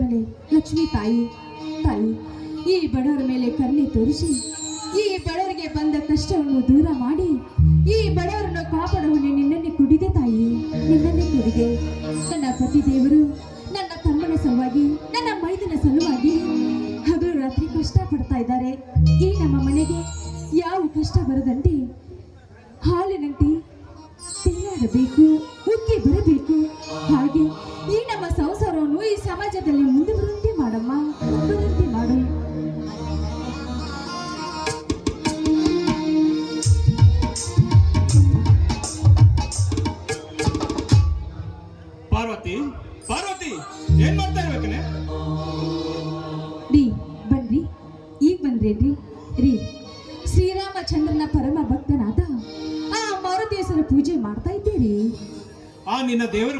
ಮಾರುತೇಶ್ವರನೇ ಲಕ್ಷ್ಮೀ ತಾಯಿ ತಾಯಿ, ಈ ಬಡವರ ಮೇಲೆ ಕರುಣೆ ತೋರಿಸಿ, ಈ ಬಡವರಿಗೆ ಬಂದ ಕಷ್ಟವನ್ನು ದೂರ ಮಾಡಿ, ಈ ಬಡವರನ್ನು ಕಾಪಾಡುವಲ್ಲಿ ನಿನ್ನನ್ನೇ ಕುಡಿದೆ ತಾಯಿ, ನಿನ್ನನ್ನೇ ಕುಡಿದೆ. ನನ್ನ ಪತಿ ದೇವರು ನನ್ನ ತಮ್ಮನ ಸಲುವಾಗಿ, ನನ್ನ ಮೈದನ ಸಲುವಾಗಿ ಹಗಲು ರಾತ್ರಿ ಕಷ್ಟ ಪಡ್ತಾ ಇದ್ದಾರೆ. ಈ ನಮ್ಮ ಮನೆಗೆ ಯಾವ ಕಷ್ಟ ಬರದಂತೆ ಹಾಲಿನಂತೆ ತೇಲಾಡಬೇಕು ಉಕ್ಕಿ ಬರಬೇಕು. ಹಾಗೆ ಈ ಸಂಸಾರವನ್ನು ಈ ಸಮಾಜದಲ್ಲಿ ಮುಂದೆ ಬರುವಂತೆ ಮಾಡಮ್ಮ ಬರುವಂತೆ ಮಾಡು. ಪಾರ್ವತಿ ಪಾರ್ವತಿ ಏನ್ ಮಾಡ್ತಾ ಇರ್ಬೇಕನೆ ರೀ ಬನ್ರಿ ಈಗ ಬಂದ್ರೇನ್ರಿ ರೀ ಶ್ರೀರಾಮಚಂದ್ರನ ಪರಮ ಭಕ್ತನಾದ ಆ ಮಾರುತೇಶ್ವರ ಪೂಜೆ ಮಾಡ್ತಾ ಇದ್ದೀರಿ. ಆ ನಿನ್ನ ದೇವರ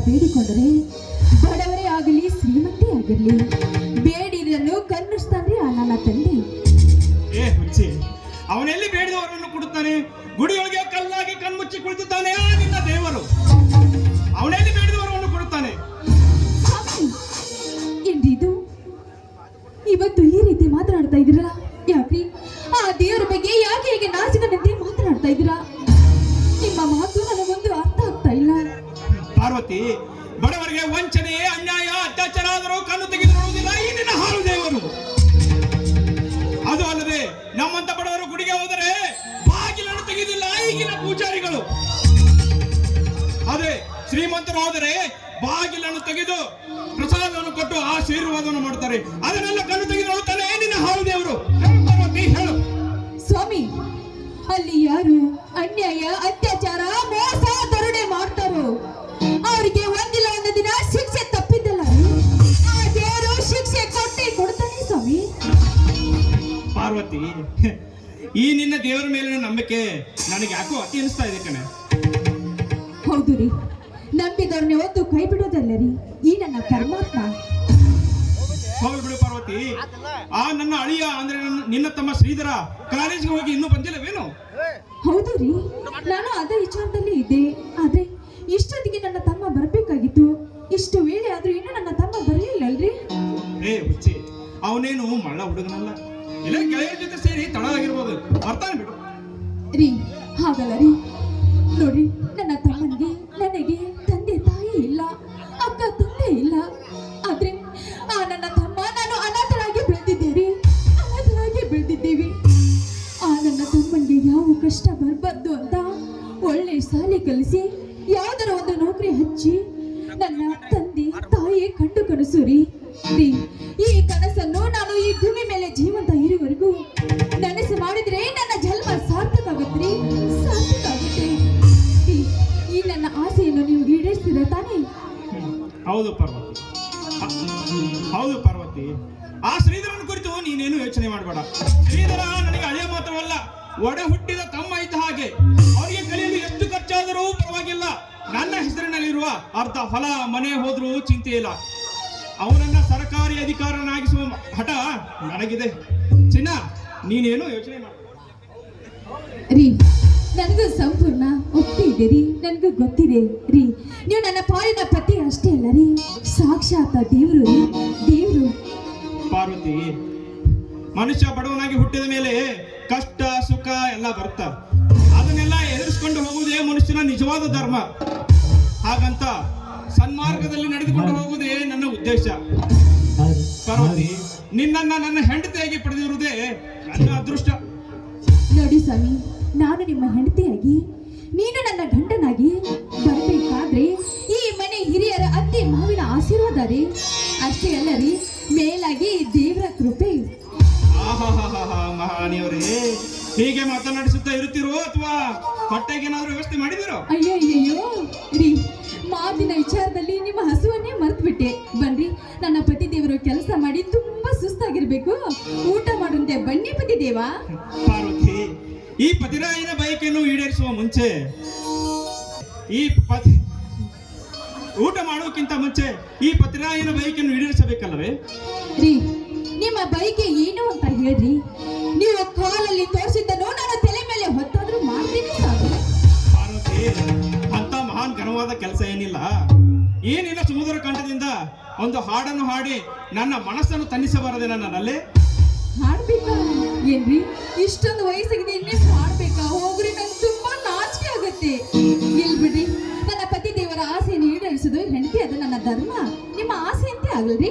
ಬೇಡಿಕೊಂಡರೆ ಬಡವರೇ ಆಗಲಿ ಶ್ರೀಮಂತೇ ಆಗಿರಲಿ ಬೇಡಿದನ್ನು ಕನ್ನಿಸ್ತಾನ್ರಿ ಆ ನನ್ನ ತಂದೆ. ಅವನೆಲ್ಲಿ ಬೇಡಿದವರನ್ನು ಕೊಡುತ್ತಾನೆ? ಗುಡಿಯೊಳಗೆ ಕಲ್ಲಾಗಿ ಕಣ್ಮುಚ್ಚಿ ಕುಳಿತುತ್ತಾನೆ ಆಶೀರ್ವಾದವನ್ನು ಮಾಡ್ತಾರೆ. ಅದನ್ನೆಲ್ಲ ಕಣ್ಣು ತೆಗೆದು ನೋಡ್ತಾನೆ ನಿನ್ನ ಹಾಳು ದೇವರು ಹೇಳು ಸ್ವಾಮಿ ಅಲ್ಲಿ ಯಾರು ಅನ್ಯಾಯ ಅತ್ಯಾಚಾರ ಮೋಸ ದರೋಡೆ ಮಾಡ್ತಾರೋ ಅವರಿಗೆ ಒಂದಿಲ್ಲ ಒಂದು ದಿನ ಶಿಕ್ಷೆ ತಪ್ಪಿದ್ದಲ್ಲ? ಆ ದೇವರು ಶಿಕ್ಷೆ ಕೊಟ್ಟಿ ಕೊಡ್ತಾನೆ ಸ್ವಾಮಿ. ಪಾರ್ವತಿ ಈ ನಿನ್ನ ದೇವರ ಮೇಲಿನ ನಂಬಿಕೆ ನನಗೆ ಯಾಕೋ ಅತಿ ಅನಿಸ್ತಾ ಇದೆ ಕಣೆ. ಹೌದು ರೀ. ನಂಬಿದವ್ರನ್ನ ಒತ್ತು ಕೈ ಬಿಡೋದಲ್ಲ ರೀ. ಈ ನನ್ನ ಪರಮಾತ್ಮ. ಹೋಗಿ ಬಿಡು ಪಾರ್ವತಿ ಆ ನನ್ನ ಅಳಿಯ ಅಂದ್ರೆ ನನ್ನ- ನಿನ್ನ ತಮ್ಮ ಶ್ರೀಧರ ಕಾಲೇಜಿಗೆ ಹೋಗಿ ಇನ್ನೂ ಬಂದಿಲ್ಲವೇನು? ಹೌದು ರೀ. ನಾನು ಅದೇ ವಿಚಾರದಲ್ಲಿ ಇದ್ದೆ. ಆದ್ರೆ ಇಷ್ಟೊತ್ತಿಗೆ ನನ್ನ ತಮ್ಮ ಬರ್ಬೇಕಾಗಿತ್ತು. ಇಷ್ಟು ವೇಳೆ ಆದ್ರೂ ಇನ್ನೂ ನನ್ನ ತಮ್ಮ ಬರಲಿಲ್ಲಲ್ರಿ? ಏ ಹುಚ್ಚಿ. ಅವನೇನು ಮಳ್ಳ ಹುಡುಗನಲ್ಲ. ಇಲ್ಲ ಗೆಳೆಯರ ಜೊತೆ ಸೇರಿ ತಡ ಆಗಿರ್ಬೋದು. ಬರ್ತಾನೆ ಬಿಡು. ರೀ ಹಾಗಲ್ಲ ರೀ. ನೋಡಿ ನನ್ನ ತಮ್ಮನಿಗೆ ಹೌದು ಪಾರ್ವತಿ, ಆ ಶ್ರೀಧರನ ಕುರಿತು ನೀನೇನು ಯೋಚನೆ ಮಾಡಬೇಡ. ಶ್ರೀಧರ ನನಗೆ ಹಳೆಯ ಮಾತ್ರವಲ್ಲ ಒಡ ಹುಟ್ಟಿದ ತಮ್ಮ ಇದ್ದ ಹಾಗೆ. ಅವರಿಗೆ ಕಲಿಯಲು ಎಷ್ಟು ಖರ್ಚಾದರೂ ಪರವಾಗಿಲ್ಲ. ನನ್ನ ಹೆಸರಿನಲ್ಲಿರುವ ಅರ್ಧ ಹೊಲ ಮನೆ ಹೋದ್ರೂ ಚಿಂತೆ ಇಲ್ಲ. ಅವನನ್ನ ಸರ್ಕಾರಿ ಅಧಿಕಾರನಾಗಿಸುವ ಹಠ ನನಗಿದೆ. ಚಿನ್ನ, ನೀನೇನು ಯೋಚನೆ ಮಾಡ ನನಗೂ ಸಂಪೂರ್ಣ ಇದೆ ರೀ ನನಗೆ ಗೊತ್ತಿದೆ ರೀ. ನೀವು ನನ್ನ ಪಾಲಿನ ಪತಿ ಅಷ್ಟೇ ಅಲ್ಲ ರೀ. ಸಾಕ್ಷಾತ್ ದೇವರು ರೀ ದೇವರು. ಪಾರ್ವತಿ ಮನುಷ್ಯ ಬಡವನಾಗಿ ಹುಟ್ಟಿದ ಮೇಲೆ ಕಷ್ಟ ಸುಖ ಎಲ್ಲ ಬರ್ತ. ಅದನ್ನೆಲ್ಲ ಎದುರಿಸ್ಕೊಂಡು ಹೋಗುವುದೇ ಮನುಷ್ಯನ ನಿಜವಾದ ಧರ್ಮ. ಹಾಗಂತ ಸನ್ಮಾರ್ಗದಲ್ಲಿ ನಡೆದುಕೊಂಡು ಹೋಗುವುದೇ ನನ್ನ ಉದ್ದೇಶ. ಪಾರ್ವತಿ ನಿನ್ನನ್ನ ನನ್ನ ಹೆಂಡತಿಯಾಗಿ ಪಡೆದಿರುವುದೇ ನನ್ನ ಅದೃಷ್ಟ. ನೋಡಿ ಸ್ವಾಮಿ ನಾನು ನಿಮ್ಮ ಹೆಂಡತಿಯಾಗಿ ನೀನು ನನ್ನ ಗಂಡನಾಗಿ ಬರಬೇಕಾದ್ರೆ ಈ ಮನೆ ಹಿರಿಯರ ಅತ್ತೆ ಮಾವಿನ ಆಶೀರ್ವಾದ ರೀ. ಅಷ್ಟೇ ಅಲ್ಲ ರೀ ಮೇಲಾಗಿ ದೇವರ ಕೃಪೆ. ಹೀಗೆ ಮಾತನಾಡಿಸುತ್ತಾ ಇರುತ್ತೀರೋ ಅಥವಾ ಹೊಟ್ಟೆಗೆ ಏನಾದರೂ ವ್ಯವಸ್ಥೆ ಮಾಡಿದಿರೋ ಅಯ್ಯೋ ಅಯ್ಯೋ ರೀ ಮಾತಿನ ವಿಚಾರದಲ್ಲಿ ನಿಮ್ಮ ಹಸುವನ್ನೇ ಮರ್ತ್ಬಿಟ್ಟೆ. ಬನ್ರಿ ನನ್ನ ಪತಿ ದೇವರು ಕೆಲಸ ಮಾಡಿ ತುಂಬಾ ಸುಸ್ತಾಗಿರ್ಬೇಕು. ಊಟ ಮಾಡುವಂತೆ ಬನ್ನಿ ಪತಿ ದೇವ. ಪಾರ್ವತಿ ಈ ಪತಿರಾಯನ ಬಯಕೆಯನ್ನು ಈಡೇರಿಸುವ ಮುಂಚೆ ಈ ಪತಿ ಊಟ ಮಾಡೋಕ್ಕಿಂತ ಮುಂಚೆ ಈ ಪತಿರಾಯನ ಬಯಕೆಯನ್ನು ಈಡೇರಿಸಬೇಕಲ್ಲವೇ? ರೀ ನಿಮ್ಮ ಬೈಕೆ ಏನು ಅಂತ ಹೇಳ್ರಿ? ನೀವು ಕಾಲಲ್ಲಿ ತೋರಿಸಿದ್ದನ್ನು ನಾನು ತಲೆ ಮೇಲೆ ಹೊತ್ತಾದ್ರೂ ಮಾಡ್ತೀನಿ ಸಾಕು. ಪಾರ್ವತಿ ಅಂತ ಮಹಾನ್ ಘನವಾದ ಕೆಲಸ ಏನಿಲ್ಲ. ಏನಿಲ್ಲ ಸಮುದ್ರ ಕಂಠದಿಂದ ಒಂದು ಹಾಡನ್ನು ಹಾಡಿ ನನ್ನ ಮನಸ್ಸನ್ನು ತನ್ನಿಸಬಾರದೆ ನನ್ನಲ್ಲೇ? ಹಾಡ್ಬೇಕಾ ಏನ್ರಿ? ಇಷ್ಟೊಂದು ವಯಸ್ಸಿಗೆ ಇನ್ನೇ ಮಾಡ್ಬೇಕಾ? ಹೋಗ್ರಿ, ನಂಗೆ ತುಂಬಾ ನಾಚಿಕೆ ಆಗುತ್ತೆ. ಇಲ್ ಬಿಡ್ರಿ? ನನ್ನ ಪತಿ ದೇವರ ಆಸೆಯನ್ನು ಈಡೇರಿಸೋದು ಹೆಂಡತಿ, ಅದು ನನ್ನ ಧರ್ಮ. ನಿಮ್ಮ ಆಸೆ ಅಂತೆ ಆಗಲ್ರಿ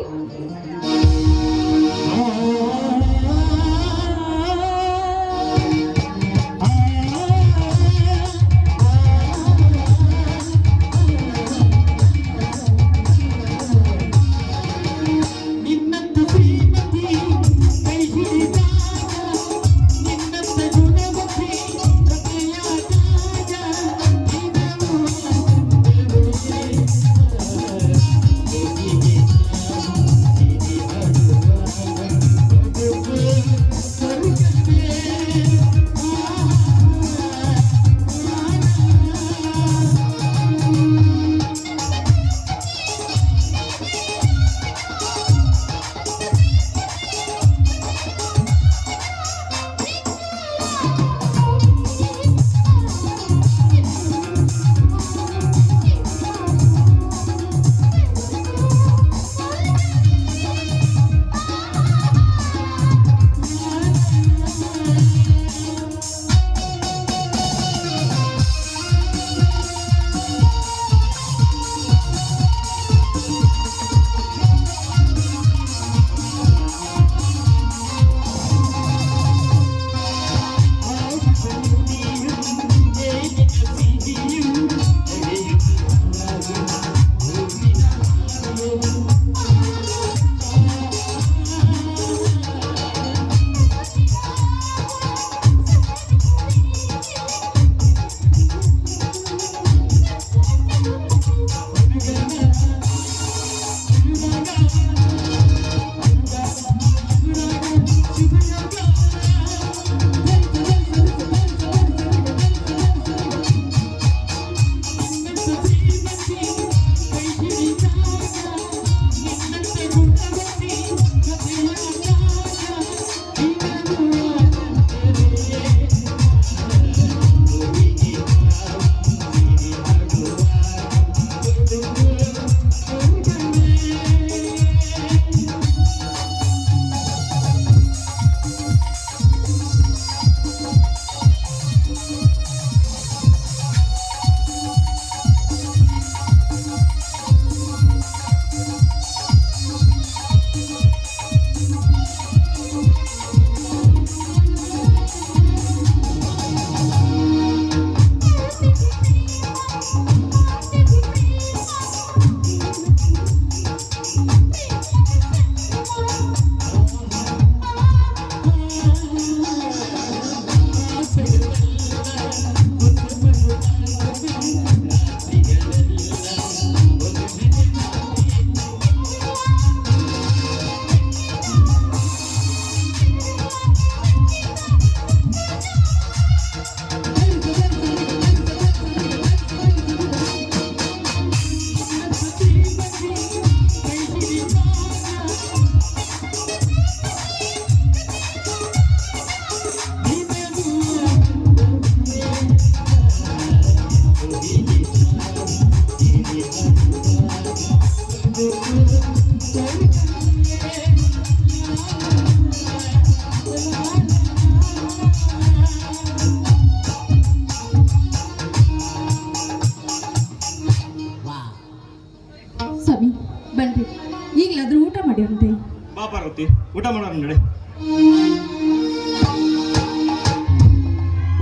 ಬಾ ಪಾರ್ವತಿ ಊಟ ಮಾಡೋಣ ನಡೆ.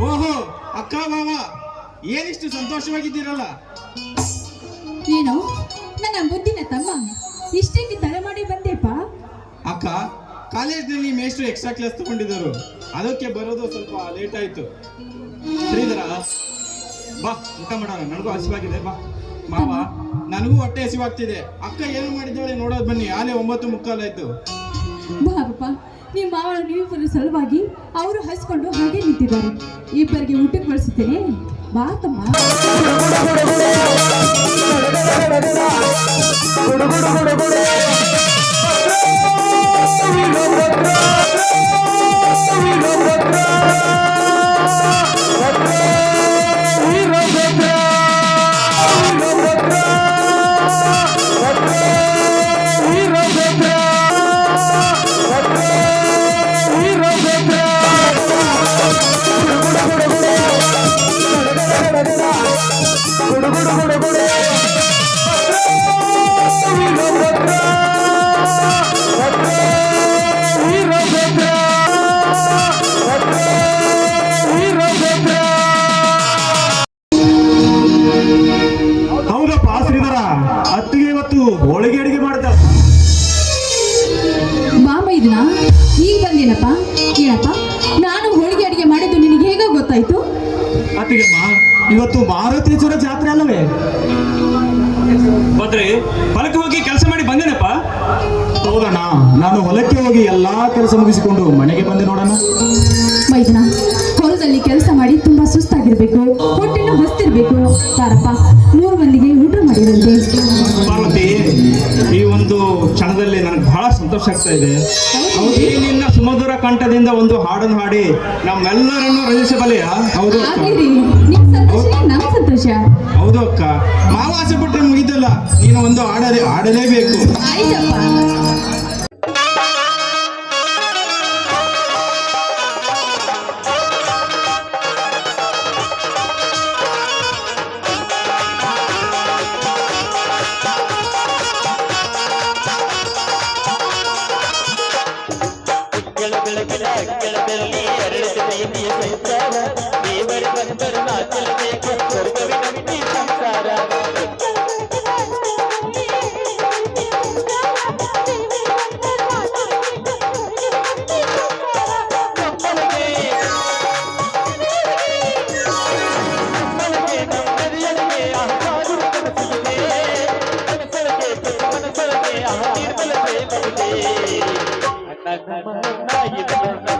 ಓಹೋ ಅಕ್ಕ ಬಾವ ಏನಿಷ್ಟು ಸಂತೋಷವಾಗಿದ್ದೀರಲ್ಲ? ಏನು? ನನ್ನ ಮುದ್ದಿನ ತಮ್ಮ ಇಷ್ಟಕ್ಕೆ ತಲೆ ಮಾಡಿ ಬಂದೆಪ್ಪ. ಅಕ್ಕ ಕಾಲೇಜ್ನಲ್ಲಿ ಮೇಷ್ಟ್ರು ಎಕ್ಸ್ಟ್ರಾ ಕ್ಲಾಸ್ ತಗೊಂಡಿದ್ದರು. ಅದಕ್ಕೆ ಬರೋದು ಸ್ವಲ್ಪ ಲೇಟ್ ಆಯ್ತು. ಶ್ರೀಧರ ಬಾ ಊಟ ಮಾಡೋಣ. ನನಗೂ ಹಸಿವಾಗಿದೆ ಬಾ. ಮಾವ ನನಗೂ ಹೊಟ್ಟೆ ಹಸಿವಾಗ್ತಿದೆ ಅಕ್ಕ ಏನು ಮಾಡಿದ್ದಾಳೆ ನೋಡೋದು ಬನ್ನಿ. ಆಲೆ ಒಂಬತ್ತು ಮುಕ್ಕಾಲಾಯ್ತು ಬಾರಪ್ಪ ನಿಮ್ಮ ಮಾವನ ನೀವು ಸಲುವಾಗಿ ಅವರು ಹಸ್ಕೊಂಡು ಹಾಗೆ ನಿಂತಿದ್ದಾರೆ. ಇಬ್ಬರಿಗೆ ಊಟಕ್ಕೆ ಬಳಸುತ್ತೇನೆ ಬಾ ತಮ್ಮ. ಹೌದಪ್ಪ ಹೋಳಿಗೆ ಅಡಿಗೆ ಮಾಡ್ತಾರ. ಮಾಮ ಇದನ್ನ ಈಗ ಬಂದೇನಪ್ಪ? ಏನಪ್ಪ ನಾನು ಹೋಳಿಗೆ ಅಡಿಗೆ ಮಾಡಿದ್ದು ನಿನಗೆ ಹೇಗೋ ಗೊತ್ತಾಯ್ತು? ಅತ್ತಿಗೆಮ್ಮ ಇವತ್ತು ಮಾರುತೇಶ್ವರ ನಾನು ಹೊಲಕ್ಕೆ ಹೋಗಿ ಎಲ್ಲಾ ಕೆಲಸ ಮುಗಿಸಿಕೊಂಡು ಮನೆಗೆ ಬಂದೆ ನೋಡೋಣ ಮೈದನ ಹೊಲದಲ್ಲಿ ಕೆಲಸ ಮಾಡಿ ತುಂಬಾ ಸುಸ್ತಾಗಿರ್ಬೇಕು ಹೊಟ್ಟೆನ ಹೊಸ್ತಿರ್ಬೇಕು. ಸಾರಪ್ಪ ಮೂರು ಮಂದಿಗೆ ಊಟ ಮಾಡಿರಂತೆ ಪಾರ್ವತಿ ಈ ಒಂದು ಕ್ಷಣದಲ್ಲಿ ನನಗೆ ಬಹಳ ಸಂತೋಷ ಆಗ್ತಾ ಇದೆ. ಹೌದು, ನಿನ್ನ ಸುಮಧುರ ಕಂಠದಿಂದ ಒಂದು ಹಾಡನ್ನು ಹಾಡಿ ನಮ್ಮೆಲ್ಲರನ್ನು ರಂಜಿಸಬಲ್ಲೆಯ ಹೌದು ಅಕ್ಕ. ಆಗ್ಲಿ ನಿಮ್ ಸಂತೋಷ ನಮ್ ಸಂತೋಷ. ಹೌದು ಅಕ್ಕ. ಮಾವ ಆಸೆ ಪಟ್ಟರೆ ಮುಗಿದಲ್ಲ ನೀನು ಒಂದು ಹಾಡಲೇ ಹಾಡಲೇಬೇಕು. ಆಯ್ತಪ್ಪ. 哎，那那意思就。